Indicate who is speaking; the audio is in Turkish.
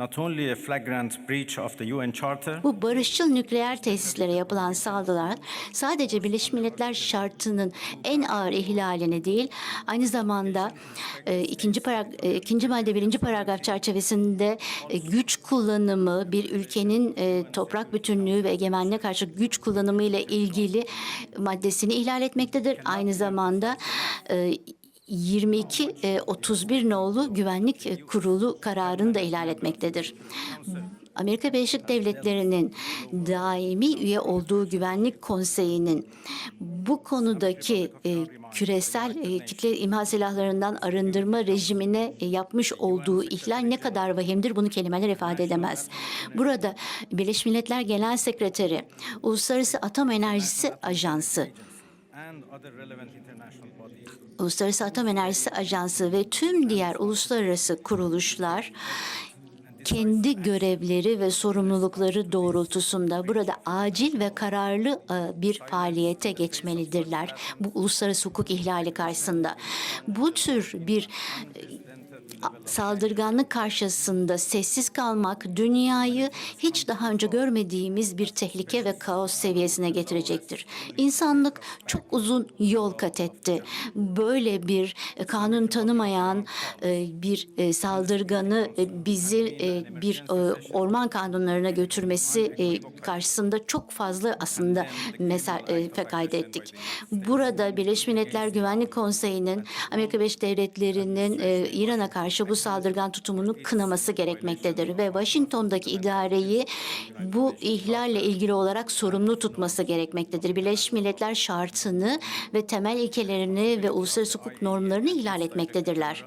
Speaker 1: not only a flagrant breach of the UN Charter,
Speaker 2: Bu barışçıl nükleer tesislere yapılan saldırılar sadece Birleşmiş Milletler şartının en ağır ihlalini değil, aynı zamanda e, ikinci, parag e, ikinci madde birinci paragraf çerçevesinde e, güç kullanımı bir ülkenin e, toprak bütünlüğü ve egemenliğe karşı güç kullanımı ile ilgili maddesini ihlal etmektedir. Aynı zamanda e, 22 e, 31 nolu Güvenlik e, Kurulu kararını da ihlal etmektedir. Amerika Birleşik Devletleri'nin daimi üye olduğu Güvenlik Konseyi'nin bu konudaki e, küresel e, kitle imha silahlarından arındırma rejimine e, yapmış olduğu ihlal ne kadar vahimdir bunu kelimeler ifade edemez. Burada Birleşmiş Milletler Genel Sekreteri, Uluslararası Atom Enerjisi Ajansı, Uluslararası Atom Enerjisi Ajansı ve tüm diğer uluslararası kuruluşlar kendi görevleri ve sorumlulukları doğrultusunda burada acil ve kararlı e, bir faaliyete geçmelidirler. Bu uluslararası hukuk ihlali karşısında. Bu tür bir saldırganlık karşısında sessiz kalmak dünyayı hiç daha önce görmediğimiz bir tehlike ve kaos seviyesine getirecektir. İnsanlık çok uzun yol kat etti. Böyle bir e, kanun tanımayan e, bir e, saldırganı bizi bir orman kanunlarına götürmesi karşısında çok fazla aslında mesafe kaydettik. Burada Birleşmiş Milletler Güvenlik Konseyi'nin Amerika Birleşik Devletleri'nin İran'a karşı bu saldırgan tutumunu kınaması gerekmektedir ve Washington'daki idareyi bu ihlalle ilgili olarak sorumlu tutması gerekmektedir. Birleşmiş Milletler şartını ve temel ilkelerini ve uluslararası hukuk normlarını ihlal etmektedirler.